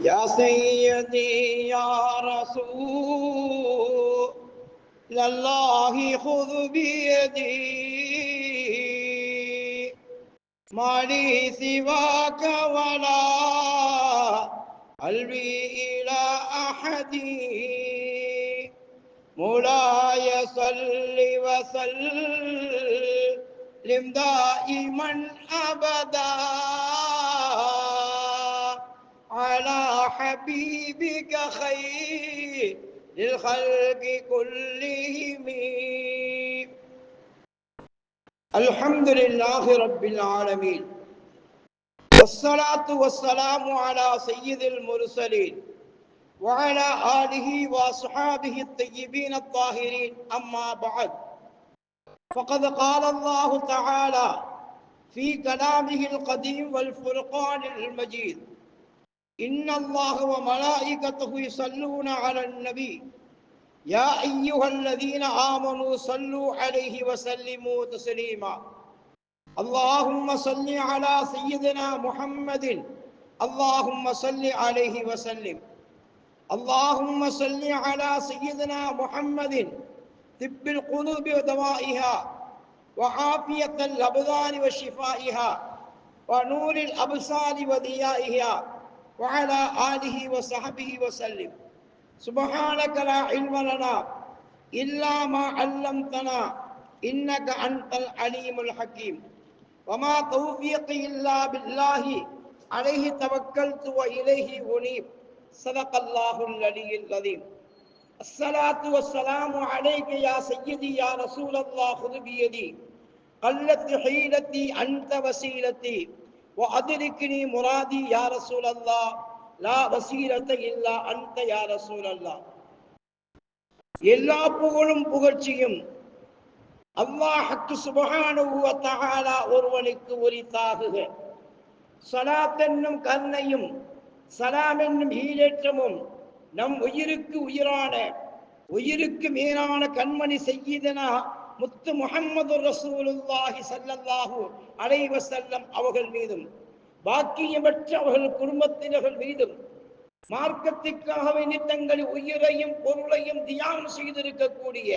يا سيدي يا رسول الله خذ بيدي. ما لي سواك ولا قلبي إلى أحد مولاي صل وسلم دائما أبدا. على حبيبك خير للخلق كلهم. الحمد لله رب العالمين. والصلاة والسلام على سيد المرسلين وعلى آله وأصحابه الطيبين الطاهرين. أما بعد فقد قال الله تعالى في كلامه القديم والفرقان المجيد إن الله وملائكته يصلون على النبي. يا أيها الذين آمنوا صلوا عليه وسلموا تسليما. اللهم صل على سيدنا محمد. اللهم صل عليه وسلم. اللهم صل على سيدنا محمد. طب القلوب ودوائها وعافية الأبدان وشفائها ونور الأبصار وضيائها وعلى آله وصحبه وسلم. سبحانك لا علم لنا إلا ما علمتنا إنك أنت العليم الحكيم. وما توفيقي إلا بالله. عليه توكلت وإليه أنيب. صدق الله العلي العظيم. الصلاة والسلام عليك يا سيدي يا رسول الله خذ بيدي. قلت حيلتي أنت وسيلتي. அதுலிக்கினி முராதி யார சூழல்லா லா வசீரத்தை இல்லா அந்த யார சூழல்லா எல்லா புகழும் புகழ்ச்சியும் அல்லாஹக்கு சுபகானுவத்தகாலா ஒருவனுக்கு உரித்தாகுக சலாத் என்னும் கருணையும் சலாம் என்னும் ஈழேற்றமும் நம் உயிருக்கு உயிரான உயிருக்கு மேலான கண்மணி செய்யிதனா முத்து முகம்மது ரசூலுல்லாஹி சல்லல்லாஹு அலைவ செல்லம் அவர்கள் மீதும் பாக்கியமற்ற அவர்கள் குடும்பத்தினர்கள் மீதும் மார்க்கத்திற்காக வேண்டி தங்கள் உயிரையும் பொருளையும் தியானம் செய்திருக்கக்கூடிய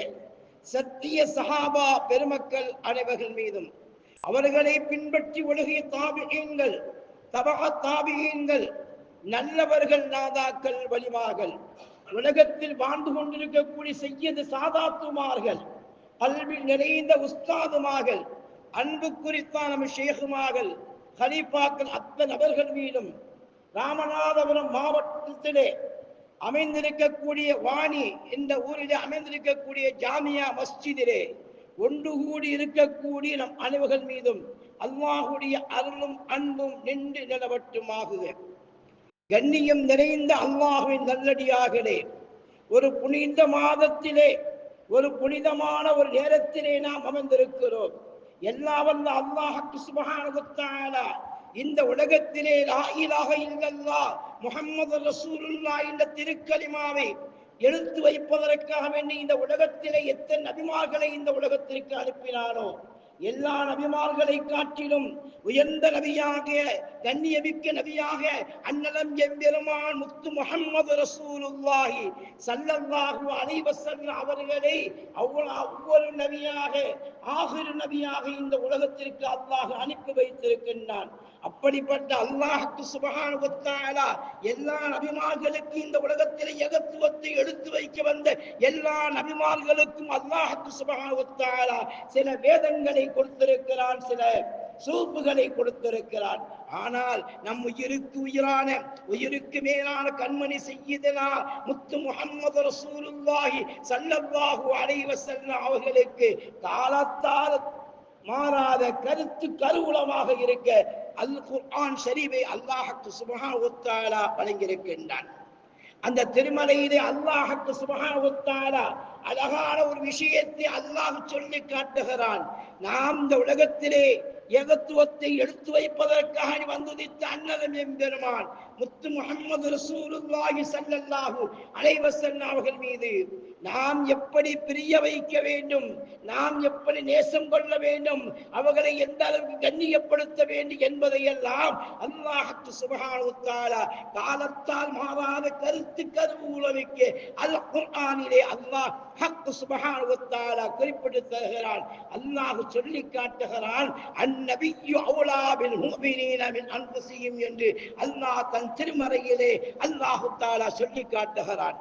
சத்திய சஹாபா பெருமக்கள் அனைவர்கள் மீதும் அவர்களை பின்பற்றி ஒழுகிய தாபிகங்கள் தபக தாபிகங்கள் நல்லவர்கள் நாதாக்கள் வலிமார்கள் உலகத்தில் வாழ்ந்து கொண்டிருக்கக்கூடிய செய்யது சாதாத்துமார்கள் கல்வி நிறைந்த உஸ்தாதுமார்கள் அன்பு குறித்தான் நம்ம ஷேகுமார்கள் ஹலீஃபாக்கள் அத்தனை நபர்கள் மீதும் ராமநாதபுரம் மாவட்டத்திலே அமைந்திருக்கக்கூடிய வாணி என்ற ஊரிலே அமைந்திருக்கக்கூடிய ஜாமியா மஸ்ஜிதிலே ஒன்று கூடி இருக்கக்கூடிய நம் அனைவர்கள் மீதும் அல்லாஹுடைய அருளும் அன்பும் நின்று நிலவட்டுமாகுக. கண்ணியம் நிறைந்த அல்லாஹுவின் நல்லடியாகலே ஒரு புனித மாதத்திலே ஒரு புனிதமான ஒரு நேரத்திலே நாம் அமர்ந்திருக்கிறோம். எல்லா வல்ல அல்லாஹுக்கு சுபகான இந்த உலகத்திலே லாயிலாக இல்லல்லா முகம்மது ரசூலுல்லா இந்த திருக்கலிமாவை எழுத்து வைப்பதற்காக வேண்டி இந்த உலகத்திலே எத்தனை நபிமார்களை இந்த உலகத்திற்கு அனுப்பினானோ எல்லா நபிமார்களை காட்டிலும் உயர்ந்த நபியாக கண்ணியமிக்க நபியாக அன்னலம் எம்பெருமான் முத்து முகம்மது ரசூலுல்லாஹி சல்லல்லாஹு அலைஹி அவர்களை அவ்வளவு ஒவ்வொரு நபியாக ஆகிரு நபியாக இந்த உலகத்திற்கு அல்லாஹ் அனுப்பி வைத்திருக்கின்றான். அப்படிப்பட்ட அல்லாஹுக்கு சுபஹானஹு எல்லா நபிமார்களுக்கு இந்த உலகத்திலே ஏகத்துவத்தை எடுத்து வைக்க வந்த எல்லா நபிமார்களுக்கும் அல்லாஹுக்கு சுபஹானஹு சில வேதங்களை கொடுத்திருக்கிறான் சில சூப்புகளை கொடுத்திருக்கிறான். ஆனால் நம் உயிருக்கு உயிரான உயிருக்கு மேலான கண்மணி செய்யதனா முத்து முகம்மது ரசூலுல்லாஹி சல்லல்லாஹு அலைவ வஸல்லம் அவர்களுக்கு காலத்தால் மாறாத கருத்து கருவூலமாக இருக்க அல் குர்ஆன் ஷரீஃபை அல்லாஹ்க்கு சுபஹான் ஒத்தாலா வழங்கியிருக்கின்றான். அந்த திருமலையிலே அல்லாஹுக்கு சுபகான அழகான ஒரு விஷயத்தை அல்லாஹ் சொல்லி காட்டுகிறான். நாம் இந்த உலகத்திலே ஏகத்துவத்தை எடுத்து வைப்பதற்காக வந்துதித்த அன்னதம் எம்பெருமான் முத்து முகமது ரசூலுல்லாஹி சல்லல்லாஹு அலைவசன் அவர்கள் மீது நாம் எப்படி பிரிய வைக்க வேண்டும்? நாம் எப்படி நேசம் கொள்ள வேண்டும்? அவர்களை எந்த அளவுக்கு கண்ணியப்படுத்த வேண்டும் என்பதையெல்லாம் அல்லாஹத்து சுபஹானஹு காலத்தால் மாறாத கருத்து கருவு உலவிக்கு அல் குர்ஆனிலே அல்லாஹ் ஹக்கு சுபஹானஹு குறிப்பிட்டு தருகிறான். அல்லாஹ் சொல்லி காட்டுகிறான் அந்நபியு அவுலா பில் அன்பு செய்யும் என்று அல்லாஹ் தன் திருமறையிலே அல்லாஹு தாலா சொல்லி காட்டுகிறான்.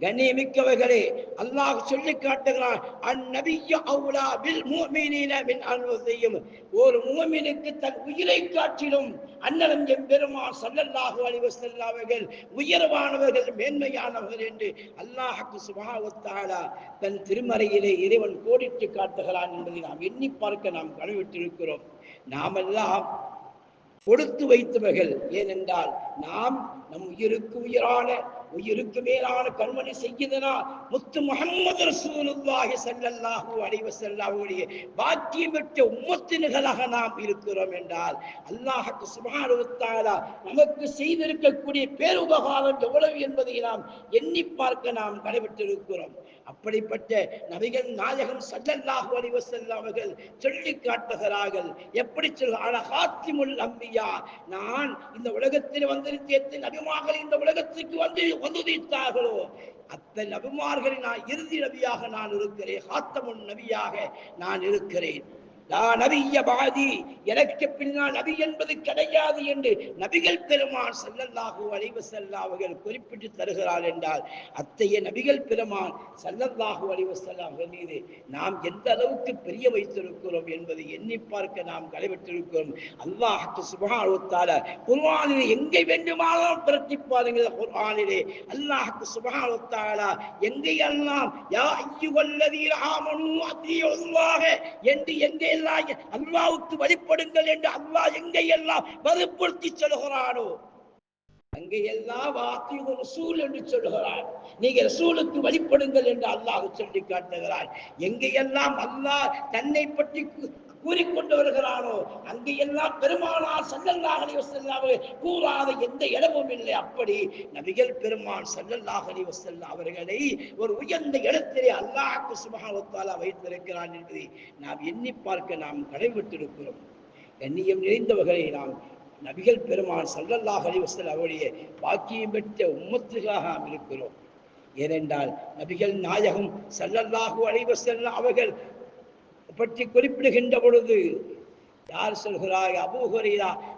கண்ணியமிக்கவர்களே அல்லாஹ் சொல்லி காட்டுகிறான் அந்நபிய அவுலா பில் முஃமினீன மின் அன்ஃபுஸிஹிம். ஒரு மூமினுக்கு தன் உயிரை காட்டிலும் அண்ணலம் எம்பெருமான் ஸல்லல்லாஹு அலைஹி வஸல்லம் உயர்வானவர்கள் மேன்மையானவர்கள் என்று அல்லாஹுக்கு சுப்ஹானஹு தன் திருமறையிலே இறைவன் கோடிட்டு காட்டுகிறான் என்பதை நாம் எண்ணி பார்க்க நாம் கனவிட்டிருக்கிறோம். நாமெல்லாம் கொடுத்து வைத்தவர்கள். ஏனென்றால் நாம் நம் உயிருக்கு உயிரான உயிருக்கு மேலான கண்மணி செய்கிறனா முத்து முகம்மது ரசூலுல்லாஹி சல்லல்லாஹு அலைஹி வஸல்லம் அவருடைய பாக்கியம் பெற்ற உம்மத்தினர்களாக நாம் இருக்கிறோம் என்றால் அல்லாஹ் சுப்ஹானஹு வ தஆலா நமக்கு செய்திருக்கக்கூடிய பேருபகாரம் எவ்வளவு என்பதை நாம் எண்ணி பார்க்க நாம் கடைபெற்றிருக்கிறோம். அப்படிப்பட்ட நபிகள் நாயகம் சல்லல்லாஹு அலைஹி வஸல்லம் அவர்கள் சொல்லி காட்டுகிறார்கள். எப்படி சொல்ல ஹாத்திமுல் அம்பியா நான் இந்த உலகத்தில் வந்திருக்கேன் நபிமார்கள் இந்த உலகத்திற்கு வந்து வந்துதித்தார்களோ அத்தனை நபிமார்களில் நான் இறுதி நபியாக நான் இருக்கிறேன். ஹாத்தமுன் நபியாக நான் இருக்கிறேன். லா நபிய பாதி எனக்கு பின்னால் நபி என்பது கிடையாது என்று நபிகள் பெருமான் ஸல்லல்லாஹு அலைஹி வஸல்லம் அவர்கள் குறிப்பிட்டு தருகிறார் என்றால் அத்தைய நபிகள் பெருமான் ஸல்லல்லாஹு அலைஹி வஸல்லம் அவர்கள் மீது நாம் எந்த அளவுக்கு பிரிய வைத்திருக்கிறோம் என்பதை எண்ணி பார்க்க நாம் கடைபெற்றிருக்கிறோம் அல்லாஹுக்கு சுப்ஹானஹு குர்வானிலே எங்கே வேண்டுமானாலும் பிரட்டி பாருங்கள் குர்ஆனிலே. அல்லாஹ் சுப்ஹானஹு வ எங்கேயெல்லாம் யா அய்யுஹல்லதீன ஆமனூ அத்தியுல்லாஹ என்று எங்கே எல்லாம் அல்லாஹ்வுக்கு வழிபடுங்கள் என்று அல்வா எங்கையெல்லாம் வற்புறுத்தி சொல்கிறானோ அங்கே எல்லாம் வாத்தியும் ரசூல் என்று சொல்கிறார் நீங்க ரசூலுக்கு வழிபடுங்கள் என்று அல்லாஹ் சொல்லி காட்டுகிறார் எங்கேயெல்லாம் அல்லாஹ் தன்னை பற்றி கூறிக்கொண்டு கூறிக்கொண்டு அங்கு எல்லாம் பெருமானார் சல்லல்லாஹு அலைஹி வஸல்லம் அவர்கள் கூறாத எந்த இடமும் இல்லை. அப்படி நபிகள் பெருமான் சல்லல்லாஹு அலைஹி அவர்களை ஒரு உயர்ந்த இடத்திலே அல்லாஹ் சுப்ஹானஹு வைத்திருக்கிறான் என்பதை நாம் எண்ணி பார்க்க நாம் கடைபிடித்திருக்கிறோம். கண்ணியம் நிறைந்தவர்களை நாம் நபிகள் பெருமான் சல்லல்லாஹ் அலைஹி வஸல்லம் அவருடைய பாக்கியம் பெற்ற உம்மத்துகளாக நாம் இருக்கிறோம். ஏனென்றால் நபிகள் நாயகம் சல்லல்லாஹு அலைஹி அவர்கள் பற்றி குறிப்பிடுகின்ற பொழுது யார் சொல்கிறார்கள் அபூ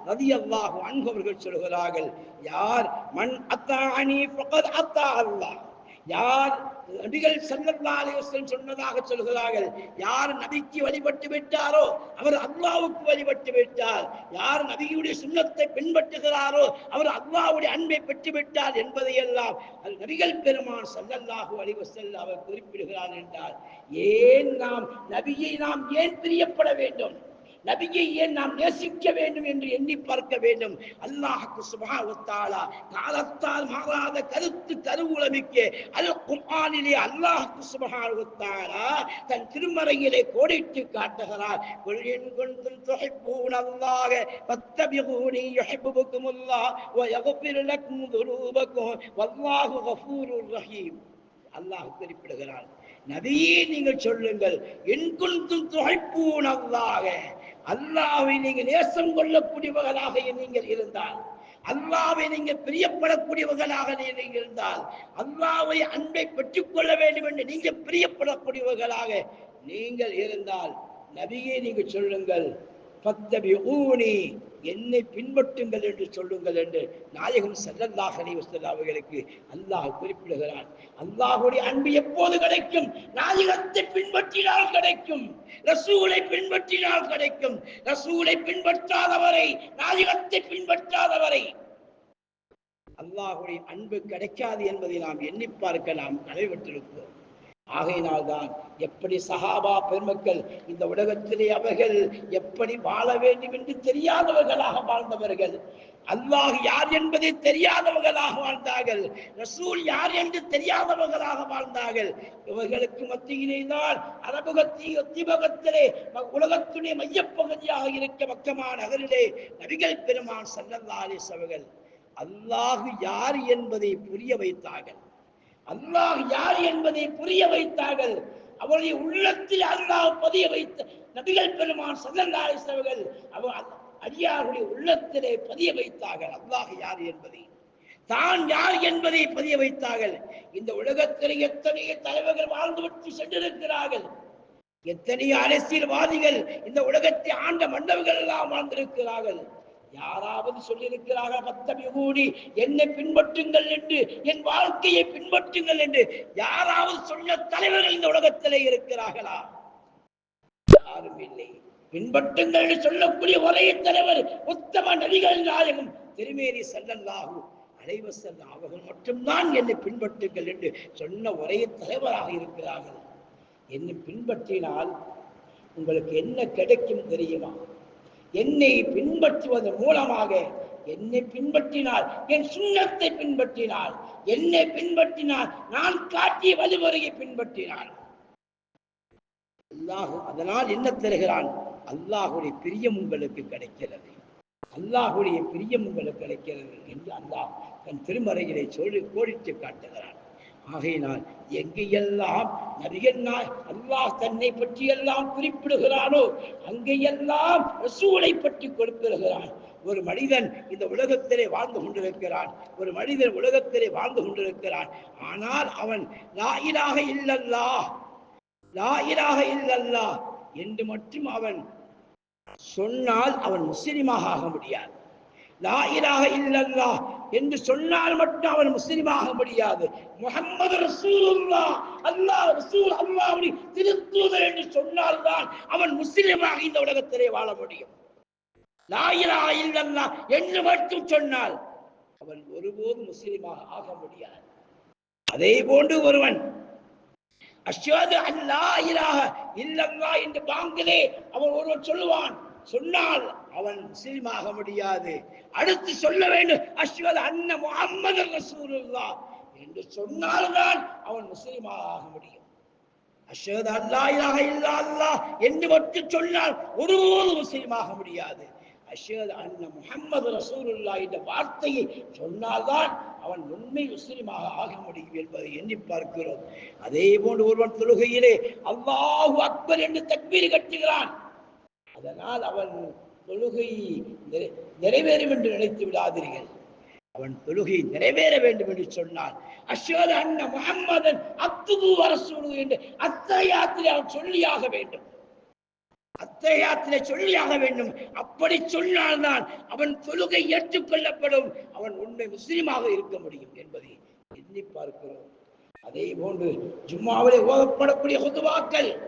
நதி அல்லாஹ் அன்பவர்கள் சொல்கிறார்கள் யார்? மண் அத்தானி அத்தா அல்லாஹ். யார் நபிகள் ஸல்லல்லாஹு அலைஹி சொன்னதாக சொல்கிறார்கள். யார் நபிக்கு வழிபட்டு விட்டாரோ அவர் அல்லாவுக்கு வழிபட்டு விட்டார். யார் நபியுடைய சுண்ணத்தை பின்பற்றுகிறாரோ அவர் அல்லாவுடைய அன்பை பெற்று விட்டார் என்பதையெல்லாம் அது நபிகள் பெருமான் செல்லல்லாஹு அலைஹி அவர் குறிப்பிடுகிறார் என்றால் ஏன் நாம் நபியை நாம் ஏன் பிரியப்பட வேண்டும்? நபியை ஏன் நாம் நேசிக்க வேண்டும் என்று எண்ணி பார்க்க வேண்டும்? அல்லாஹுக்கு சுபாவத்தாலா காலத்தால் மாறாத கருத்து கருவுளமிக்க அல் குமானிலே அல்லாஹுக்கு சுபஹானுவத்தாலா தன் திருமறையிலே கோடிட்டு காட்டுகிறார். "குல் கொண்டும் குன்தும் துஹிப்பூன பத்தபிகூனி ஃபத்தபிகூனி யுஹிப்புகுமுல்லாஹ் வ யக்ஃபிர் லக்கும் வல்லாஹு கஃபூருர் ரஹீம். அல்லாஹ் குறிப்பிடுகிறார் நபியே நீங்கள் சொல்லுங்கள். என் குன்தும் துஹிப்பூன அல்லாஹ அல்லாவை நீங்கள் நேசம் கொள்ளக்கூடியவர்களாக நீங்கள் இருந்தால் அல்லாவை நீங்கள் பிரியப்படக்கூடியவர்களாக நீங்கள் இருந்தால் அல்லாவை அன்பை பெற்றுக்கொள்ள வேண்டும் என்று நீங்கள் பிரியப்படக்கூடியவர்களாக நீங்கள் இருந்தால் நபியே நீங்கள் சொல்லுங்கள் ஃபத்தபிஊனி என்னை பின்பற்றுங்கள் என்று சொல்லுங்கள் என்று நாயகம் ஸல்லல்லாஹு அலைஹி அவர்களுக்கு அல்லாஹ் குறிப்பிடுகிறான். அல்லாஹுடைய அன்பு எப்போது கிடைக்கும்? நாயகத்தை பின்பற்றினால் கிடைக்கும். ரசூலை பின்பற்றினால் கிடைக்கும். ரசூலை பின்பற்றாதவரை நாயகத்தை பின்பற்றாதவரை. அல்லாஹுடைய அன்பு கிடைக்காது என்பதை நாம் எண்ணி பார்க்க நாம் கடைபெற்றிருக்கிறோம் ஆகையினால்தான் எப்படி சஹாபா பெருமக்கள் இந்த உலகத்திலே அவர்கள் எப்படி வாழ வேண்டும் என்று தெரியாதவர்களாக வாழ்ந்தவர்கள். அல்லாஹ் யார் என்பதை தெரியாதவர்களாக வாழ்ந்தார்கள். ரசூல் யார் என்று தெரியாதவர்களாக வாழ்ந்தார்கள். இவர்களுக்கு மத்தியிலே தான் அரபுகத்தி ஒத்திபகத்திலே உலகத்துடைய மையப்பகுதியாக இருக்க மக்கமா நகரிலே நபிகள் பெருமான் சல்லல்லாலே அவர்கள். அல்லாஹ் யார் என்பதை புரிய வைத்தார்கள். அல்லாஹ் யார் என்பதை புரிய வைத்தார்கள். அவருடைய உள்ளத்தில் அல்லாஹ் பதிய வைத்த நபிகள் பெருமான் சதந்தாரிசவர்கள் அவர் அடியாருடைய உள்ளத்திலே பதிய வைத்தார்கள். அல்லாஹ் யார் என்பதை. தான் யார் என்பதை பதிய வைத்தார்கள். இந்த உலகத்தில் எத்தனைய தலைவர்கள் வாழ்ந்துவிட்டு சென்றிருக்கிறார்கள். எத்தனையோ அரசியல்வாதிகள் இந்த உலகத்தை ஆண்ட மன்னர்கள் எல்லாம் வாழ்ந்திருக்கிறார்கள். யாராவது சொல்லியிருக்கிறார்கள் பத்தமி கூடி என்னை பின்பற்றுங்கள் என்று என் வாழ்க்கையை பின்பற்றுங்கள் என்று யாராவது சொன்ன தலைவர்கள் இந்த உலகத்திலே இருக்கிறார்களா? யாரும் இல்லை. பின்பற்றுங்கள் என்று சொல்லக்கூடிய ஒரே தலைவர் உத்தம நபிகள் நாயகம் திருமேனி செல்லல்லாஹு அலைவசல்லம் அவர்கள் மட்டும்தான் என்னை பின்பற்றுங்கள் என்று சொன்ன ஒரே தலைவராக இருக்கிறார்கள். என்னை பின்பற்றினால் உங்களுக்கு என்ன கிடைக்கும் தெரியுமா? என்னை பின்பற்றுவதன் மூலமாக என்னை பின்பற்றினால் என் சுண்ணத்தை பின்பற்றினால் என்னை பின்பற்றினால் நான் காட்டிய வழிமுறையை பின்பற்றினால். அல்லாஹு அதனால் என்ன தருகிறான்? அல்லாஹுடைய பிரியம் உங்களுக்கு கிடைக்கிறது. அல்லாஹுடைய பிரியம் உங்களுக்கு கிடைக்கிறது என்று அல்லாஹ் தன் திருமறையிலே சொல்லி கோடிட்டு காட்டுகிறான். ஆகையினால் எங்கேயெல்லாம் நபிகள் அல்லாஹ் தன்னை பற்றி எல்லாம் குறிப்பிடுகிறானோ அங்கேயெல்லாம் ரசூலை பற்றி குறிப்பிடுகிறான் ஒரு மனிதன் இந்த உலகத்திலே வாழ்ந்து கொண்டிருக்கிறான். ஒரு மனிதன் உலகத்திலே வாழ்ந்து கொண்டிருக்கிறான். ஆனால் அவன் லாயிலாக இல்லல்லா லாயிலாக இல்லல்லா என்று மட்டும் அவன் சொன்னால் அவன் முஸ்லிமாக ஆக முடியாது. லாயிலாக இல்லல்லா என்று சொன்னால் மட்டும் அவன் முஸ்லிமாக முடியாது. முகம்மது ரசூலுல்லா அல்லாஹ் ரசூல் அல்லாஹ்வுடைய திருத்தூதர் என்று சொன்னால்தான் அவன் முஸ்லிமாக இந்த உலகத்திலே வாழ முடியும். லாயிலாக இல்லல்லா என்று மட்டும் சொன்னால் அவன் ஒருபோதும் முஸ்லிமாக ஆக முடியாது. அதே போன்று ஒருவன் அஷ்ஹது அல்லா இலாஹ இல்லல்லா என்று பாங்கிலே அவன் ஒருவன் சொல்லுவான் சொன்னால் அவன் முஸ்லீமாக முடியாது. அடுத்து சொல்ல வேண்டும் அஸ்வத் அன்ன முஹம்மது ரசூலுல்லா என்று சொன்னால்தான் அவன் முஸ்லீமாக ஆக முடியும். அஷ்ஹது அல்லா இலாஹ இல்லா அல்லாஹ் என்று மட்டும் சொன்னால் ஒருபோதும் முஸ்லீமாக முடியாது. அஷ்ஹது அன்ன முகம்மது ரசூலுல்லா என்ற வார்த்தையை சொன்னால்தான் அவன் உண்மை முஸ்லீமாக ஆக முடியும் என்பதை எண்ணி பார்க்கிறோம். அதே போன்று ஒருவன் தொழுகையிலே அல்லாஹு அக்பர் என்று தக்பீர் கட்டுகிறான். அதனால் அவன் தொழுகை நிறை- நிறைவேறும் என்று நினைத்து விடாதீர்கள். அவன் தொழுகை நிறைவேற வேண்டும் என்று சொன்னான். அஷோத அண்ண முகம்மதன் அத்துகு அரசு என்று அத்தயாத்திரை அவன் சொல்லியாக வேண்டும். அத்தையாத்திரை சொல்லியாக வேண்டும். அப்படி சொன்னால்தான் அவன் தொழுகை ஏற்றுக்கொள்ளப்படும். அவன் உண்மை முஸ்லீமாக இருக்க முடியும் என்பதை எண்ணி பார்க்கிறோம். அதே போன்று ஜும்மாவிலே ஓதப்படக்கூடிய ஹொதுவாக்கள்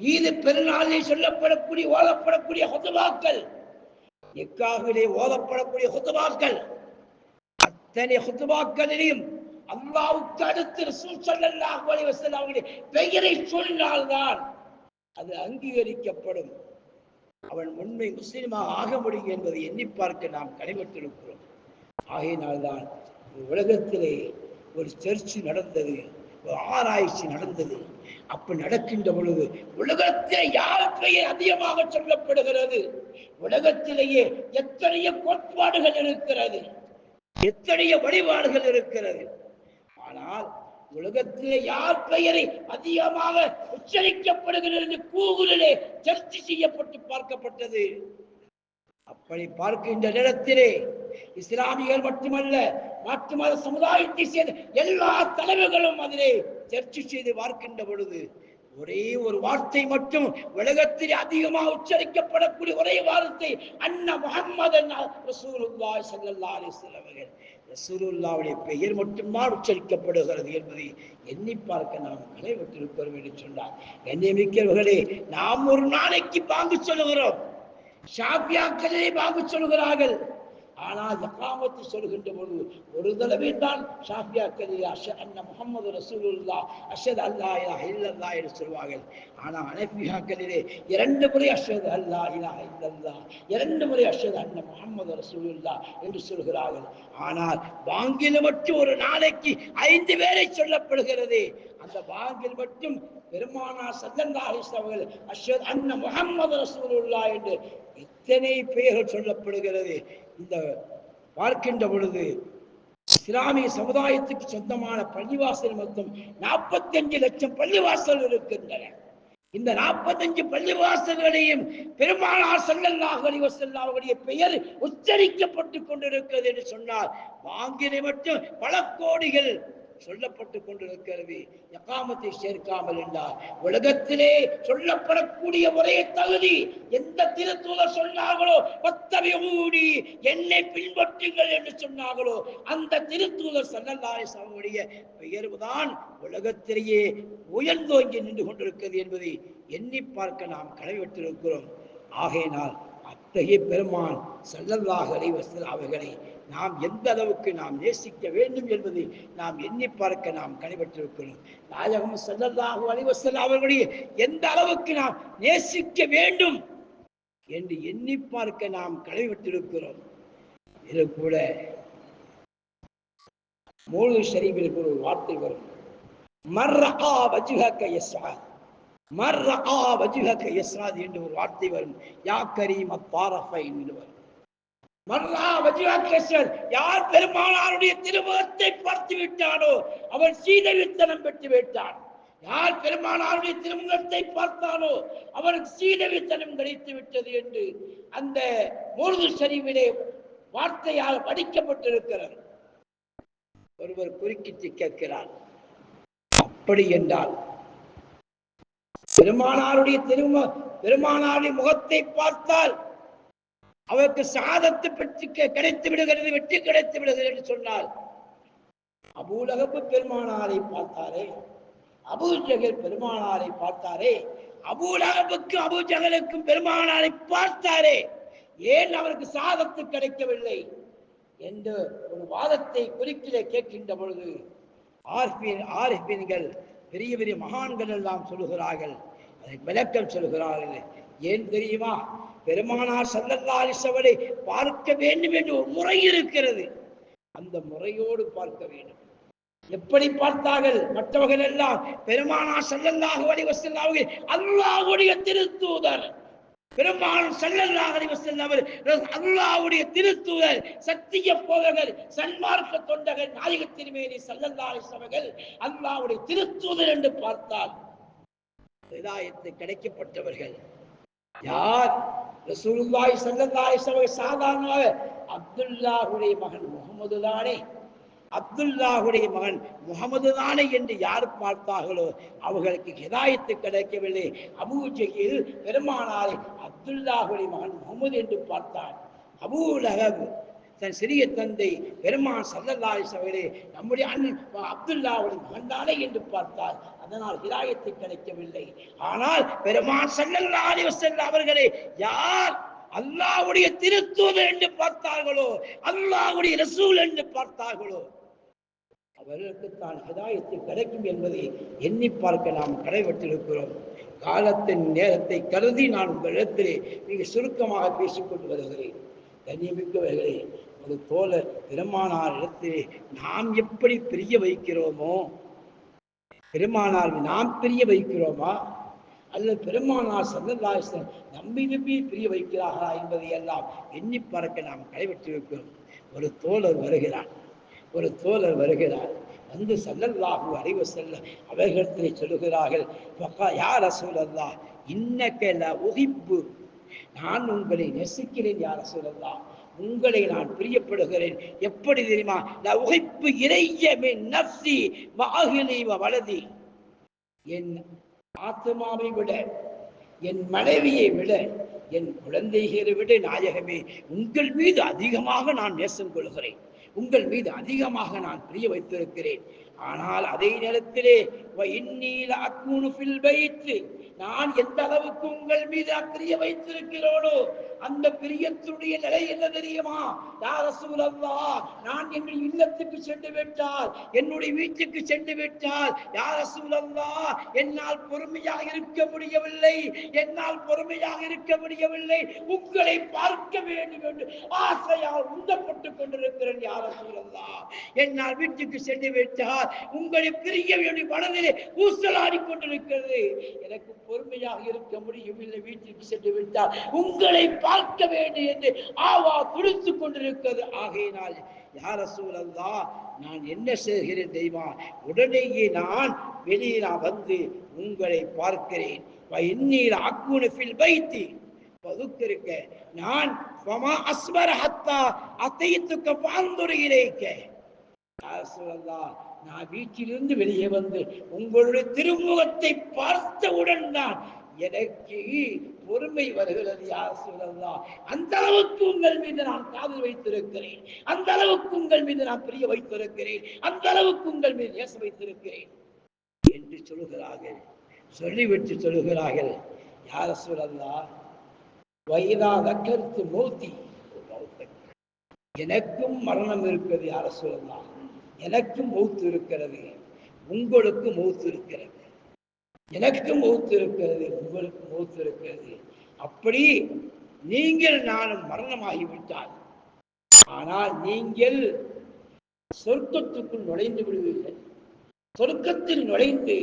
ஈது பெருநாளில் சொல்லப்படக்கூடிய ஓதப்படக்கூடிய ஹொதுவாக்கள் நிக்காவிலே ஓதப்படக்கூடிய ஹுத்துபாக்கள் அத்தனை ஹுத்துபாக்களிலையும் அல்லாவுக்கு அடுத்து ரசூல் ஸல்லல்லாஹு அலைஹி வஸல்லம் அவருடைய பெயரை சொன்னால்தான் அது அங்கீகரிக்கப்படும். அவன் உண்மை முஸ்லீமாக ஆக முடியும் என்பதை எண்ணி பார்க்க நாம் கடைபெற்றிருக்கிறோம் ஆகையினால்தான் உலகத்திலே ஒரு சர்ச்சு நடந்தது ஒரு ஆராய்ச்சி நடந்தது. அப்ப நடக்கின்ற பொழுது உலகத்திலே யார் பெயர் அதிகமாக சொல்லப்படுகிறது? உலகத்திலேயே எத்தனைய கோட்பாடுகள் இருக்கிறது. எத்தனைய வழிபாடுகள் இருக்கிறது. ஆனால் உலகத்திலே யார் பெயரை அதிகமாக உச்சரிக்கப்படுகிறது என்று கூகுளிலே சர்ச்சை செய்யப்பட்டு பார்க்கப்பட்டது. அப்படி பார்க்கின்ற நேரத்திலே இஸ்லாமியர் மட்டுமல்ல மாற்று மத சமுதாயத்தை சேர்ந்த எல்லா தலைவர்களும் அதிலே சர்ச்சை செய்து பார்க்கின்ற பொழுது ஒரே ஒரு வார்த்தை மட்டும் உலகத்தில் அதிகமாக உச்சரிக்கப்படக்கூடிய ஒரே வார்த்தை அண்ணா முகமது ரசூலுல்லாஹி ஸல்லல்லாஹு அவர்கள். ரசூலுல்லாவுடைய பெயர் மட்டும்தான் உச்சரிக்கப்படுகிறது என்பதை எண்ணி பார்க்க நாம் கலைவிட்டிருக்கிறோம் என்று சொன்னார். என்னை மிக்கவர்களே நாம் ஒரு நாளைக்கு பாங்கு சொல்லுகிறோம். ஷாபியாக்களே பாங்கு சொல்கிறார்கள் ஆனால் எக்காமத்து சொல்கின்ற பொழுது ஒரு தடவை தான் ஷாஃபியாக்களில் அஷ அண்ண முகமது ரசூலுல்லா அஷத் அல்லா இலா இல்லல்லா என்று சொல்வார்கள். ஆனால் அனபியாக்களிலே இரண்டு முறை அஷத் அல்லா இலா இல்லல்லா இரண்டு முறை அஷத் அண்ண முகமது ரசூலுல்லா என்று சொல்கிறார்கள். ஆனால் வாங்கில மட்டும் ஒரு நாளைக்கு ஐந்து பேரை சொல்லப்படுகிறது. அந்த வாங்கில் மட்டும் பெருமானா சல்லல்லாஹி அவர்கள் அஷத் அன்ன முகமது ரசூலுல்லா என்று எத்தனை பெயர்கள் சொல்லப்படுகிறது. இந்த பார்க்கின்ற பொழுது இஸ்லாமிய சமுதாயத்துக்கு சொந்தமான பள்ளிவாசல் மொத்தம் நாற்பத்தஞ்சு லட்சம் பள்ளிவாசல் இருக்கின்றன. இந்த நாற்பத்தஞ்சு பள்ளிவாசல்களையும் பெருமானார் ஸல்லல்லாஹு அலைஹி அவருடைய பெயர் உச்சரிக்கப்பட்டு கொண்டிருக்கிறது என்று சொன்னார் வாங்கினை மட்டும் பல கோடிகள் சொல்லப்பட்டு கொண்டிருக்கிறது. எக்காமத்தை சேர்க்காமல் என்றார் உலகத்திலே சொல்லப்படக்கூடிய ஒரே தகுதி எந்த திருத்தூதர் சொன்னார்களோ பத்தவை ஊடி என்னை பின்பற்றுங்கள் என்று சொன்னார்களோ அந்த திருத்தூதர் சல்லல்லாஹு அவருடைய பெயர்வுதான் உலகத்திலேயே உயர்ந்தோங்கி நின்று கொண்டிருக்கிறது என்பதை எண்ணி பார்க்க நாம் கடமைப்பட்டிருக்கிறோம் ஆகையினால் அத்தகைய பெருமான் செல்லல்லாக அவர்களை நாம் எந்த அளவுக்கு நாம் நேசிக்க வேண்டும் என்பதை நாம் எண்ணி பார்க்க நாம் கடைபெற்றிருக்கிறோம். நாயகம் சல்லல்லாஹு அலைஹி அவர்களுடைய எந்த அளவுக்கு நாம் நேசிக்க வேண்டும் என்று எண்ணி பார்க்க நாம் கடைபெற்றிருக்கிறோம். இது கூட மூழு ஷரீபில் ஒரு வார்த்தை வரும். மர்ரா வஜுஹக்க யஸ்ஆத் மர்ரகா வஜுஹக்க யஸ்ஆத் என்று ஒரு வார்த்தை வரும். யா கரீம் அத்தாரஃபைன் என்று வரும். மர்ரா வஜுஹக யார் பெருமானாருடைய திருமுகத்தை பார்த்து விட்டானோ அவன் சீதவித்தனம் பெற்று விட்டான். யார் பெருமானாருடைய திருமுகத்தை பார்த்தானோ அவனுக்கு சீதவித்தனம் கிடைத்து விட்டது என்று அந்த மூர்து சரிவிலே வார்த்தையால் படிக்கப்பட்டிருக்கிறது ஒருவர் குறுக்கிட்டு கேட்கிறார் அப்படி என்றால் பெருமானாருடைய திரும பெருமானாருடைய முகத்தை பார்த்தால் அவருக்கு சாதத்தை பெற்று கிடைத்து விடுகிறது வெற்றி கிடைத்து விடுகிறது என்று சொன்னால் அபூலகப்பு பெருமானாரை பார்த்தாரே. அபூஜகல் பெருமானாரை பார்த்தாரே. அபூலகப்புக்கு அபூஜகலுக்கும் பெருமானாரை பார்த்தாரே. ஏன் அவருக்கு சாதத்து கிடைக்கவில்லை என்று ஒரு வாதத்தை குறுக்கிலே கேட்கின்ற பொழுது ஆர்பின் ஆர்பின்கள் பெரிய பெரிய மகான்கள் எல்லாம் சொல்லுகிறார்கள். அதை விளக்கம் சொல்லுகிறார்கள் ஏன் தெரியுமா? பெருமானார் சல்லல்லாலிசவரை பார்க்க வேண்டும் என்று ஒரு முறை இருக்கிறது. அந்த முறையோடு பார்க்க வேண்டும். எப்படி பார்த்தார்கள்? மற்றவர்கள் எல்லாம் பெருமானார் செல்லல்லாக அலைஹி வஸல்லம் அவர்கள் திருத்தூதர். பெருமாள் செல்லல்லாக அலைஹி வஸல்லம் அவர் அல்லாஹ்வுடைய திருத்தூதர். சத்திய போதகர் சன்மார்க்க தொண்டகர் நாயக திருமேனி சல்லல்லாஹு சபைகள் அல்லாவுடைய திருத்தூதர் என்று பார்த்தால் ஹிதாயத்து கிடைக்கப்பட்டவர்கள் யார்? ரசூலுல்லாஹி ஸல்லல்லாஹு அலைஹி சாதாரணமாக அப்துல்லாஹுடைய மகன் முகமது தானே. அப்துல்லாஹுடைய மகன் முகமது தானே என்று யார் பார்த்தார்களோ அவர்களுக்கு ஹிதாயத்து கிடைக்கவில்லை. அபூ ஜஹீல் பெருமானாரை அப்துல்லாஹுடைய மகன் முகமது என்று பார்த்தார். அபூ லஹப் தன் சிறிய தந்தை பெருமான் சல்லல்லாஸ் அவர்களே நம்முடைய அண்ணன் அப்துல்லாவுடைய மகன்தானே என்று பார்த்தார் அதனால் ஹிராயத்தை கிடைக்கவில்லை. ஆனால் பெருமான் சல்லல்லாஹி வஸல்லம் அவர்களே யார் அல்லாவுடைய திருத்துவம் என்று பார்த்தார்களோ அல்லாவுடைய ரசூல் என்று பார்த்தார்களோ அவர்களுக்கு தான் ஹிதாயத்து கிடைக்கும் என்பதை எண்ணி பார்க்க நாம் கடைபெற்றிருக்கிறோம் காலத்தின் நேரத்தை கருதி நான் உங்களிடத்திலே மிக சுருக்கமாக பேசிக்கொண்டு வருகிறேன். கண்ணியமிக்கவர்களே ஒரு தோழர் பெருமானார் இடத்திலே நாம் எப்படி பிரிய வைக்கிறோமோ பெருமானார் நாம் பிரிய வைக்கிறோமா? அல்லது பெருமானார் சல்லல்லாஹன் நம்பி நம்பி பிரிய வைக்கிறார்களா என்பதை எல்லாம் எண்ணி பறக்க நாம் கடைபெற்றிருக்கிறோம் ஒரு தோழர் வருகிறார். ஒரு தோழர் வருகிறார். வந்து சல்லல்லாஹு அறிவு செல்ல அவர்களிடத்திலே சொல்லுகிறார்கள் யார் அசூலல்லா இன்னக்கல உகிப்பு. நான் உங்களை நெசிக்கிறேன் யார் அசூலல்லா உங்களை நான் பிரியப்படுகிறேன். எப்படி தெரியுமா? நான் உகைப்பு இறைய மின் நஃப்ஸி வ வலதி. என் ஆத்மாவை விட என் மனைவியை விட என் குழந்தைகளை விட நாயகமே உங்கள் மீது அதிகமாக நான் நேசம் கொள்கிறேன். உங்கள் மீது அதிகமாக நான் பிரிய வைத்திருக்கிறேன். ஆனால் அதே நேரத்திலே ஃபில் நான் எந்த அளவுக்கு உங்கள் மீது அப்பிரிய வைத்திருக்கிறோனோ அந்த பிரியத்துடைய நிலை என்ன தெரியுமா? யார நான் எங்கள் இல்லத்துக்கு சென்று விட்டால் என்னுடைய வீட்டுக்கு சென்று விட்டால் யார சூழல்லா என்னால் பொறுமையாக இருக்க முடியவில்லை என்னால் பொறுமையாக இருக்க முடியவில்லை உங்களை பார்க்க வேண்டும் என்று ஆசையால் உந்தப்பட்டுக் கொண்டிருக்கிறேன் யார என்னால் வீட்டுக்கு சென்று விட்டால் உங்களை பிரிய வேண்டிய மனதிலே ஊசலாடி கொண்டிருக்கிறது. எனக்கு பொறுமையாக இருக்க முடியும் இல்லை வீட்டிற்கு சென்று விட்டால் உங்களை பார்க்க வேண்டும் என்று ஆவா துடித்துக் கொண்டிருக்கிறது. ஆகையினால் யார சூழல்லா நான் என்ன செய்கிறேன் தெய்வா? உடனேயே நான் வெளியில வந்து உங்களை பார்க்கிறேன். இன்னீர் அக்குனஃபில் வைத்தி பதுக்கிருக்க. நான் ஃபமா அஸ்மர ஹத்தா அத்தைத்துக்க பாந்துரையிலேக்க யார் சூழல்லா நான் வீட்டிலிருந்து வெளியே வந்து உங்களுடைய திருமுகத்தை பார்த்தவுடன் தான் எனக்கு பொறுமை வருகிறது யார் சொல்லலாம் அந்த அளவுக்கு உங்கள் மீது நான் காதல் வைத்திருக்கிறேன். அந்த அளவுக்கு உங்கள் மீது நான் பிரிய வைத்திருக்கிறேன். அந்த அளவுக்கு உங்கள் மீது நேச வைத்திருக்கிறேன். என்று சொல்லுகிறார்கள். சொல்லிவிட்டு சொல்லுகிறார்கள். யார சொல்லலாம் வயதாக கருத்து மூர்த்தி எனக்கும் மரணம் இருக்கிறது யார சொல்லலாம் எனக்கும் மௌத்து இருக்கிறது உங்களுக்கு மௌத்து இருக்கிறது. எனக்கும் மௌத்து இருக்கிறது உங்களுக்கு மௌத்து இருக்கிறது. அப்படி நீங்கள் நானும் மரணமாகிவிட்டால் ஆனால் நீங்கள் சொர்க்கத்துக்குள் நுழைந்து விடுவீர்கள். சொர்க்கத்தில் நுழைந்து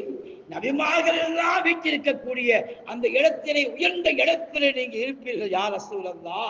நபிமார்களெல்லாம் வீட்டிருக்கக்கூடிய அந்த இடத்திலே உயர்ந்த இடத்திலே நீங்க இருப்பீர்கள். யார் அசூலல்லா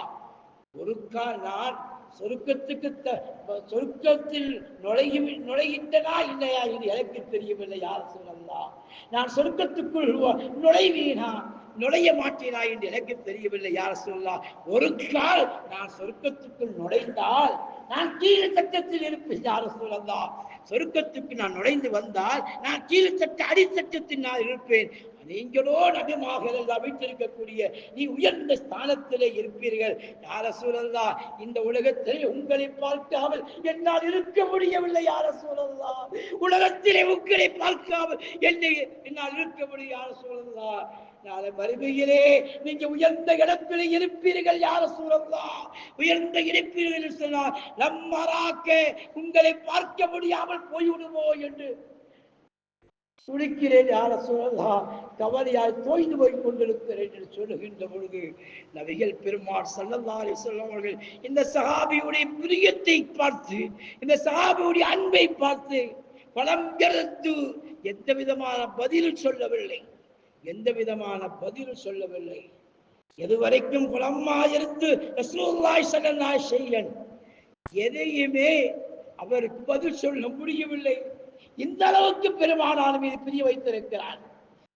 ஒரு கால் நான் சொருக்கத்துக்கு த- சொருக்கத்தில் நுழைய நுழைகின்றனா இல்லையா இது எனக்கு தெரியவில்லை யார் சொல்லலாம் நான் சொருக்கத்துக்குள் நுழைவீனா? நுழைய மாட்டேனா என்று எனக்கு தெரியவில்லை யார் சொல்லலாம் ஒரு கால் நான் சொருக்கத்துக்குள் நுழைந்தால் நான் கீழ் சட்டத்தில் இருப்பேன் யார் சொல்லலாம் சொருக்கத்துக்கு நான் நுழைந்து வந்தால் நான் கீழ்த்தட்டு சட்ட அடித்தட்டத்தில் நான் இருப்பேன். நீங்களோ நபிமாக வைத்திருக்கக்கூடிய நீ உயர்ந்த ஸ்தானத்திலே இருப்பீர்கள். யார சூழல்லா இந்த உலகத்திலே உங்களை பார்க்காமல் என்னால் இருக்க முடியவில்லை யார சூழல்லா உலகத்திலே உங்களை பார்க்காமல் என்னை என்னால் இருக்க முடியும் யார சூழல்லா நாளை மறுமையிலே நீங்க உயர்ந்த இடத்திலே இருப்பீர்கள் யார சூழல்லா உயர்ந்த இருப்பீர்கள் என்று சொன்னால் நம்மராக்க உங்களை பார்க்க முடியாமல் போய்விடுமோ என்று சுழிக்கிறேன் யார சொல்லலாம் கவலையால் தோய்ந்து போய் கொண்டிருக்கிறேன் என்று சொல்லுகின்ற பொழுது நபிகள் பெருமாள் சல்லல்லாஹு சொல்லும் அவர்கள் இந்த சகாபியுடைய பிரியத்தை பார்த்து இந்த சகாபியுடைய அன்பை பார்த்து பலம் கருத்து எந்த விதமான பதிலும் சொல்லவில்லை. எந்த விதமான பதில் சொல்லவில்லை. எதுவரைக்கும் புலமாயிருந்து ரசூலுல்லாஹி ஸல்லல்லாஹு அலைஹி எதையுமே அவருக்கு பதில் சொல்ல முடியவில்லை. இந்த அளவுக்கு பெருமானார் மீது பிரிய வைத்திருக்கிறார்.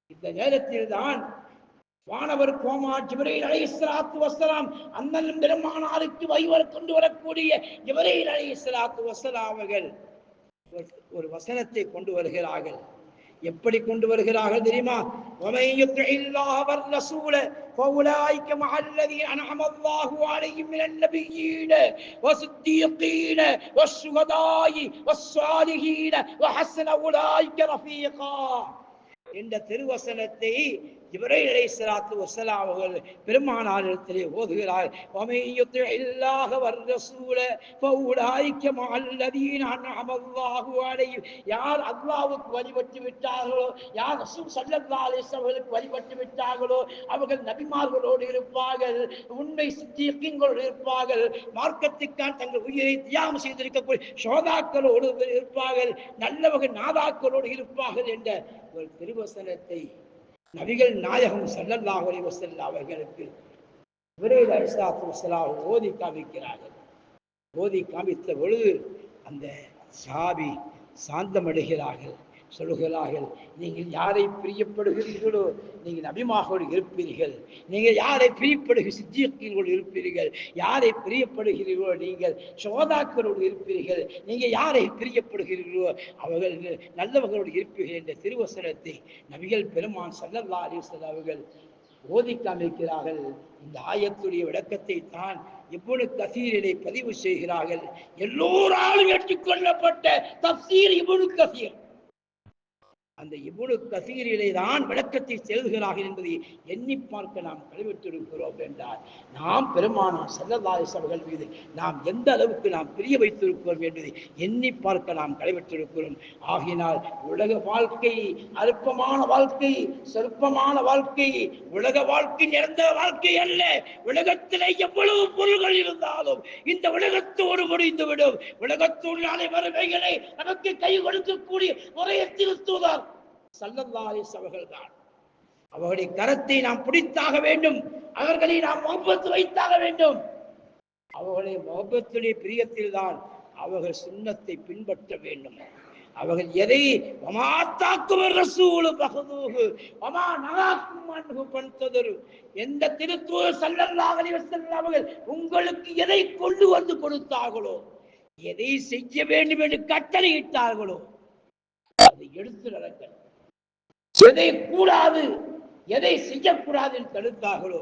இந்த நேரத்தில் தான் வானவர் கோமா ஜிபரையில் அலைஹிஸ்ஸலாத்து வசலாம் அண்ணன் பெருமானாருக்கு வைவர் கொண்டு வரக்கூடிய ஜிபரையில் அலைஹிஸ்ஸலாத்து வசலாம் அவர்கள் ஒரு- ஒரு வசனத்தை கொண்டு வருகிறார்கள். எப்படி கொண்டு வருகிறார்கள் தெரியுமா وَمَن يُطِعِ اللَّهَ وَالرَّسُولَ فَأُولَٰئِكَ مَعَ الَّذِينَ أَنْعَمَ اللَّهُ عَلَيْهِم مِّنَ النَّبِيِّينَ وَالصِّدِّيقِينَ وَالشُّهَدَاءِ وَالصَّالِحِينَ وَحَسُنَ أُولَٰئِكَ رَفِيقًا என்ற திருவசனத்தை இவரை இலை சிராத்து அவர்கள் பெருமானாரிடத்திலே ஓதுகிறார். இல்லாக வர்றசூல யார் அல்லாவுக்கு வழிபட்டு விட்டார்களோ யார் ரசூல் சல்லல்லா அலிஸ்வர்களுக்கு வழிபட்டு விட்டார்களோ அவர்கள் நபிமார்களோடு இருப்பார்கள் உண்மை சித்தியங்களோடு இருப்பார்கள் மார்க்கத்துக்காக தங்கள் உயிரை தியாகம் செய்திருக்கக்கூடிய சோதாக்களோடு இருப்பார்கள் நல்லவர்கள் நாதாக்களோடு இருப்பார்கள் என்ற ஒரு திருவசனத்தை நபிகள் நாயகம் ஸல்லல்லாஹு அலைஹி வஸல்லம் அவர்களுக்கு விரைவில் அலைஹிஸ்ஸலாத்து வஸ்ஸலாம் ஓதி காமிக்கிறார்கள். ஓதி காமித்த பொழுது அந்த சாபி சாந்தமடைகிறார்கள். சொல்லுகிறார்கள். நீங்கள் யாரை பிரியப்படுகிறீர்களோ நீங்கள் நபிமாகோடு இருப்பீர்கள். நீங்கள் யாரை பிரியப்படுகிற சித்தியக்கீர்களோடு இருப்பீர்கள். யாரை பிரியப்படுகிறீர்களோ நீங்கள் சோதாக்களோடு இருப்பீர்கள். நீங்கள் யாரை பிரியப்படுகிறீர்களோ அவர்கள் நல்லவர்களோடு இருப்பீர்கள் என்ற திருவசனத்தை நபிகள் பெருமான் சல்லல்லா அலிஸ்வல் அவர்கள் ஓதி காமிக்கிறார்கள். இந்த ஆயத்துடைய விளக்கத்தை தான் இவ்வளவு கசீரிலே பதிவு செய்கிறார்கள். எல்லோராலும் ஏற்றுக்கொள்ளப்பட்ட தப்சீர் இவ்வளவு கசீர். அந்த இவ்வளவு கசீரிலே தான் விளக்கத்தை செலுத்துகிறார்கள் என்பதை எண்ணி பார்க்க நாம் கழிவிட்டிருக்கிறோம் என்றால் நாம் பெருமானார் செல்லதாரிஸ் அவர்கள் மீது நாம் எந்த அளவுக்கு நாம் பிரிய வைத்திருக்கிறோம் என்பதை எண்ணி பார்க்க நாம் கழிவிட்டிருக்கிறோம் ஆகினால் உலக வாழ்க்கை அற்பமான வாழ்க்கை சொற்பமான வாழ்க்கை உலக வாழ்க்கை நிரந்தர வாழ்க்கை அல்ல. உலகத்திலே எவ்வளவு பொருள்கள் இருந்தாலும் இந்த உலகத்தோடு முடிந்துவிடும் உலகத்தோடு அனைவருமைகளை நமக்கு கை கொடுக்கக்கூடிய ஒரே திருத்துவார் சல்லல்லாலிஸ் அவர்கள்தான். அவர்களுடைய கரத்தை நாம் பிடித்தாக வேண்டும். அவர்களை நாம் முகப்பத்து வைத்தாக வேண்டும். அவர்களை முகப்பத்துடைய பிரியத்தில் தான் அவர்கள் சுண்ணத்தை பின்பற்ற வேண்டும். அவர்கள் எதை வமா வமா எந்த திருத்தூர் ஸல்லல்லாஹு அவர்கள் உங்களுக்கு எதை கொண்டு வந்து கொடுத்தார்களோ எதை செய்ய வேண்டும் என்று கட்டளையிட்டார்களோ அதை எடுத்து நடங்கள். எதை கூடாது எதை செய்யக்கூடாது என்று தடுத்தார்களோ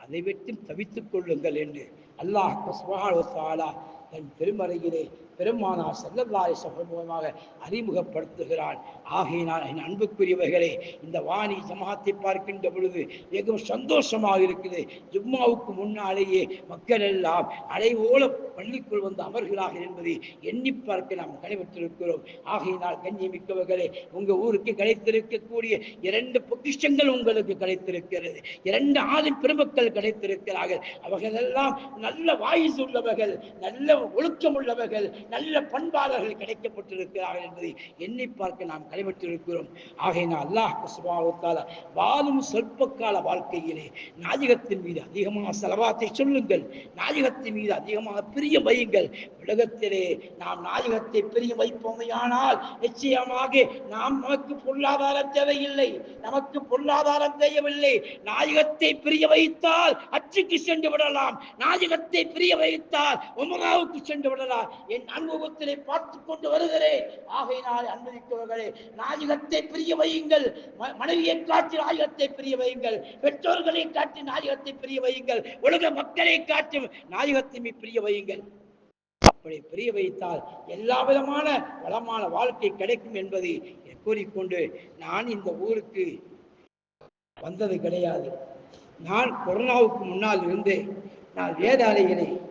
அதை விட்டு தவித்துக் கொள்ளுங்கள் என்று அல்லாஹ் சுப்ஹானஹு தன் பெருமறையிலே பெருமானார் செல்லல்லாரை சமூகமாக அறிமுகப்படுத்துகிறான் ஆகையினால் என் அன்புக்குரியவர்களே இந்த வாணி ஜமாத்தை பார்க்கின்ற பொழுது மிகவும் சந்தோஷமாக இருக்குது. ஜும்மாவுக்கு முன்னாலேயே மக்கள் எல்லாம் அலைவோல பள்ளிக்குள் வந்து அமர்கிறார்கள் என்பதை எண்ணி பார்க்க நாம் கடைபெற்றிருக்கிறோம். ஆகையினால் கண்ணியமிக்கவர்களே உங்கள் ஊருக்கு கிடைத்திருக்கக்கூடிய இரண்டு பொக்கிஷங்கள் உங்களுக்கு கிடைத்திருக்கிறது. இரண்டு ஆதி பெருமக்கள் கிடைத்திருக்கிறார்கள். அவர்களெல்லாம் நல்ல வாயுஸ் உள்ளவர்கள் நல்ல ஒழுக்கம் உள்ளவர்கள் நல்ல பண்பாளர்கள் கிடைக்கப்பட்டிருக்கிறார்கள் என்பதை எண்ணி பார்க்க நாம் கடைபெற்றிருக்கிறோம். ஆகையினால் அல்லாஹ் சுபாவத்தால வாழும் சொற்ப கால வாழ்க்கையிலே நாயகத்தின் மீது அதிகமாக செலவாத்தை சொல்லுங்கள். நாயகத்தின் மீது அதிகமாக பிரிய வையுங்கள். உலகத்திலே நாம் நாயகத்தை பிரிய வைப்போமையானால் நிச்சயமாக நாம் நமக்கு பொருளாதாரம் தேவையில்லை. நமக்கு பொருளாதாரம் தேவையில்லை. நாயகத்தை பிரிய வைத்தால் அச்சுக்கு சென்று விடலாம். நாயகத்தை பிரிய வைத்தால் உமராவுக்கு சென்று விடலாம். என் அனுபவத்திலே பார்த்து கொண்டு வருகிறேன். ஆகையினால் அனுமதிக்கிறவர்களே நாயகத்தை பிரிய வையுங்கள். ம- மனைவியை காட்டி நாயகத்தை பிரிய வையுங்கள். பெற்றோர்களை காட்டி நாயகத்தை பிரிய வையுங்கள். உலக மக்களை காட்டி நாயகத்தை பிரிய வையுங்கள். அப்படி பிரிய வைத்தால் எல்லா விதமான வளமான வாழ்க்கை கிடைக்கும் என்பதை கூறிக்கொண்டு நான் இந்த ஊருக்கு வந்தது கிடையாது. நான் கொரோனாவுக்கு முன்னால் இருந்து நான் வேதாலயிலே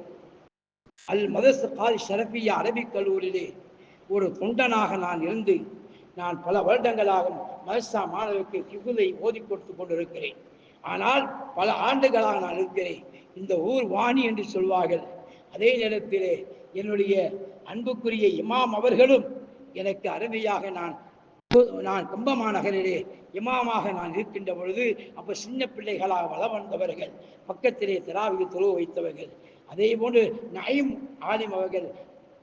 அல் மதஸ் கால் ஷரபியா அரபிக் கல்லூரியிலே ஒரு தொண்டனாக நான் இருந்து நான் பல வருடங்களாக மதர்சா மாணவருக்கு கிகுலை ஓதி கொடுத்து கொண்டிருக்கிறேன். ஆனால் பல ஆண்டுகளாக நான் இருக்கிறேன். இந்த ஊர் வாணி என்று சொல்வார்கள். அதே நேரத்திலே என்னுடைய அன்புக்குரிய இமாம் அவர்களும் எனக்கு அருமையாக நான் நான் கம்பமா நகரிலே இமாமாக நான் இருக்கின்ற பொழுது அப்போ சின்ன பிள்ளைகளாக வளம் வந்தவர்கள். பக்கத்திலே திராவிக தொழுவு வைத்தவர்கள். அதே போன்று நயம் ஆலிம் அவர்கள்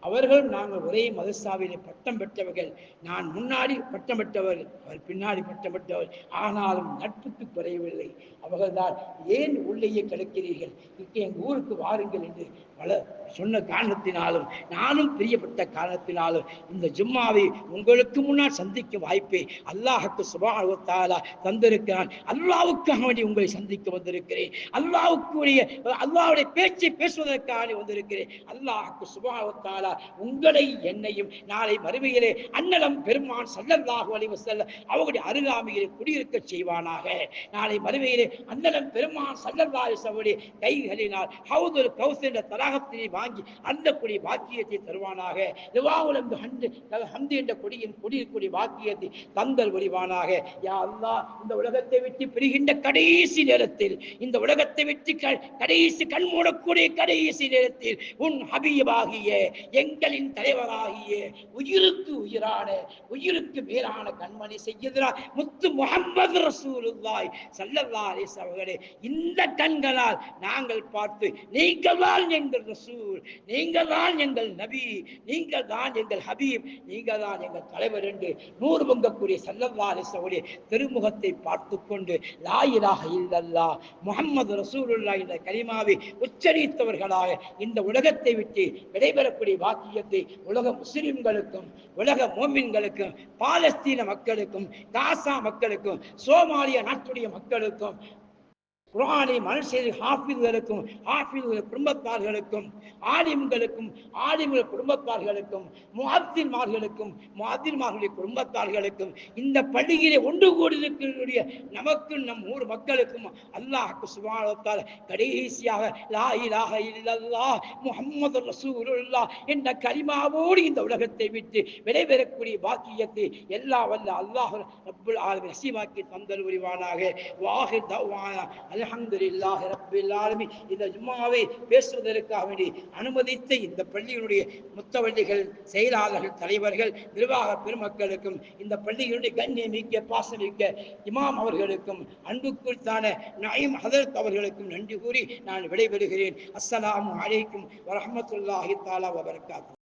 அவர்களும் நாங்கள் ஒரே மதசாவிலே பட்டம் பெற்றவர்கள். நான் முன்னாடி பட்டம் பெற்றவர் அவர் பின்னாடி பட்டம் பெற்றவர். ஆனாலும் நட்புக்கு குறையவில்லை அவர்கள்தான் ஏன் உள்ளேயே கிடக்கிறீர்கள்? இங்கே எங்கள் ஊருக்கு வாருங்கள் என்று பல சொன்ன காரணத்தினாலும் நானும் பிரியப்பட்ட காரணத்தினாலும் இந்த ஜும்மாவை உங்களுக்கு முன்னால் சந்திக்க வாய்ப்பை அல்லாஹுக்கு சுபாகத்தாலா தந்திருக்கிறான். அல்லாவுக்காக வேண்டி உங்களை சந்திக்க வந்திருக்கிறேன். அல்லாவுக்குரிய அல்லாவுடைய பேச்சை பேசுவதற்காக வந்திருக்கிறேன். அல்லாஹுக்கு சுபாவத்தாலா உங்களை என்னையும் நாளை மறுமையிலே அன்னலம் பெருமான் சல்லல்லாஹு அலைஹி வஸல்லம் அவருடைய அருகாமையிலே குடியிருக்க செய்வானாக. நாளை மறுமையிலே அன்னலம் பெருமான் சல்லல்லாஹு அவருடைய கைகளினால் ஹவுதுல் கௌஸ் என்ற தராகத்தினை வாங்கி அந்த கொடி வாக்கியத்தை தருவானாக. ரிவாவுலம் ஹந்து ஹந்து என்ற கொடியின் குடியிருக்கூடிய வாக்கியத்தை தந்தல் புரிவானாக. யா அல்லா இந்த உலகத்தை விட்டு பிரிகின்ற கடைசி நேரத்தில் இந்த உலகத்தை விட்டு கடைசி கண் மூடக்கூடிய கடைசி நேரத்தில் உன் ஹபீபாகிய எங்களின் தலைவராகிய உயிருக்கு உயிரான உயிருக்கு மேலான கண்மணி செய்யதா முத்து முகம்மது ரசூலுல்லாய் சல்லல்லாஹு அலைஹி அவர்களே இந்த கண்களால் நாங்கள் பார்த்து நீங்கள் தான் எங்கள் ரசூல் நீங்கள் தான் எங்கள் நபி நீங்கள் தான் எங்கள் ஹபீப் நீங்கள் தான் எங்கள் தலைவர் என்று நூறு பொங்கக்கூடிய சல்லல்லாஹு அலைஹி திருமுகத்தை பார்த்து கொண்டு லாயிலாக இல்லல்லா முகமது ரசூல் என்ற கலிமாவை உச்சரித்தவர்களாக இந்த உலகத்தை விட்டு விடைபெறக்கூடிய வாக்கியத்தை உலக முஸ்லிம்களுக்கும் உலக மோமின்களுக்கும் பாலஸ்தீன மக்களுக்கும் காசா மக்களுக்கும் சோமாலிய நாட்டுடைய மக்களுக்கும் குரானை மனு செய்து ஹாஃபிதுகளுக்கும் ஹாஃபிதுகள் குடும்பத்தார்களுக்கும் ஆலிம்களுக்கும் ஆலிம்கள் குடும்பத்தார்களுக்கும் முஹத்தின்மார்களுக்கும் முஹத்தின்மார்களுடைய குடும்பத்தார்களுக்கும் இந்த பள்ளியிலே ஒன்று கூடியிருக்கக்கூடிய நமக்கும் நம் ஊர் மக்களுக்கும் அல்லாஹ்க்கு சுபானத்தால் கடைசியாக லா இலாஹ முகமது முஹம்மது ரசூலுல்லாஹ் என்ற கரிமாவோடு இந்த உலகத்தை விட்டு விடைபெறக்கூடிய பாக்கியத்தை எல்லா வல்ல அல்லாஹ் ரப்புல் ஆலமீன் நசீபாக்கி தந்தல் புரிவானாக வாஹி தவானா. அல்ஹம்துலில்லாஹி ரப்பில் ஆலமீன். இந்த ஜும்மாவை பேசுவதற்காக வேண்டி அனுமதித்த இந்த பள்ளியினுடைய முத்தவள்ளிகள் செயலாளர்கள் தலைவர்கள் நிர்வாக பெருமக்களுக்கும் இந்த பள்ளியினுடைய கண்ணியமிக்க பாசமிக்க இமாம் அவர்களுக்கும் அன்புக்குத்தான நயீம் ஹதரத் அவர்களுக்கும் நன்றி கூறி நான் விடைபெறுகிறேன். அஸ்ஸலாம் அலைக்கும் வரஹ்மத்துல்லாஹி தாலா வபர்காத்து.